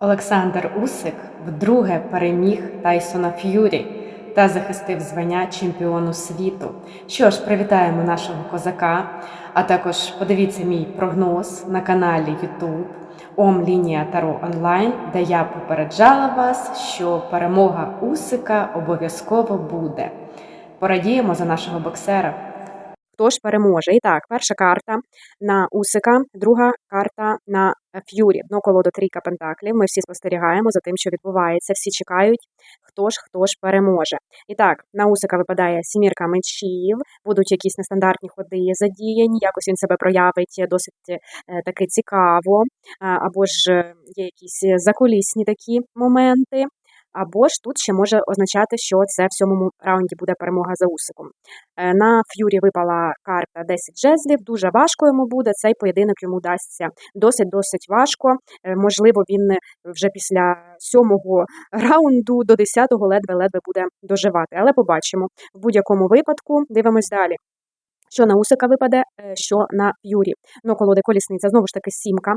Олександр Усик вдруге переміг Тайсона Ф'юрі та захистив звання чемпіону світу. Що ж, привітаємо нашого козака, а також подивіться мій прогноз на каналі YouTube Ом Лінія Таро Онлайн, де я попереджала вас, що перемога Усика обов'язково буде. Порадіємо за нашого боксера. Хто ж переможе? І так, перша карта на Усика, друга карта на Ф'юрі. ну колоду трійка пентаклів. Ми всі спостерігаємо за тим, що відбувається. Всі чекають, хто ж хто ж переможе. І так, на Усика випадає сімірка мечів, будуть якісь нестандартні ходи задіяні, якось він себе проявить досить е, таки цікаво, а, або ж е, є якісь закулісні такі моменти. Або ж тут ще може означати, що це в сьомому раунді буде перемога за Усиком. Е, На Ф'юрі випала карта 10 жезлів. Дуже важко йому буде. Цей поєдинок йому дасться досить досить важко. Е, Можливо, він вже після сьомого раунду до 10-го ледве-ледве буде доживати. Але побачимо. В будь-якому випадку дивимось далі. Що на Усика випаде, е, що на Ф'юрі. Ну, колоди колісниця, знову ж таки, сімка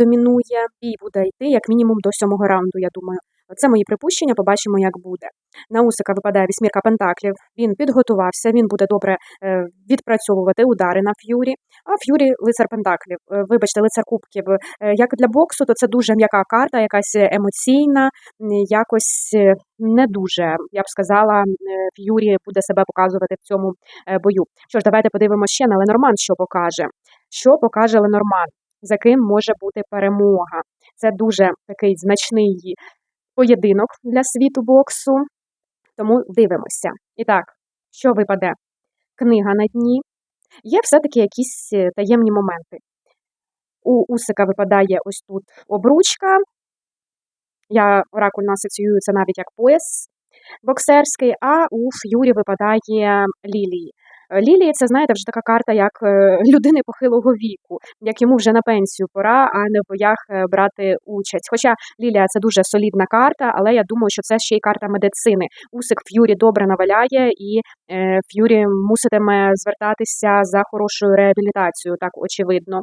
домінує. Бій буде йти як мінімум до сьомого раунду, я думаю. Це мої припущення, побачимо, як буде. На Усика випадає вісьмірка пентаклів. Він підготувався, він буде добре е, відпрацьовувати удари на Ф'юрі. А Ф'юрі лицар пентаклів. Е, Вибачте, лицар кубків. Е, Як для боксу, то це дуже м'яка карта, якась емоційна, якось не дуже, я б сказала, Ф'юрі буде себе показувати в цьому бою. Що ж, давайте подивимося ще на Ленорман, що покаже. Що покаже Ленорман? За ким може бути перемога? Це дуже такий значний поєдинок для світу боксу. Тому дивимося. І так, що випаде? Книга на дні. Є все-таки якісь е, таємні моменти. У Усика випадає ось тут обручка. Я оракульно асоціюю це навіть як пояс боксерський, а у Ф'юрі випадає лілії. Е, Лілії це, знаєте, вже така карта як е, людини похилого віку, як йому вже на пенсію пора, а не в боях е, брати участь. Хоча Лілія це дуже солідна карта, але я думаю, що це ще й карта медицини. Усик Ф'юрі добре наваляє, і Ф'юрі муситиме звертатися за хорошою реабілітацією, так очевидно.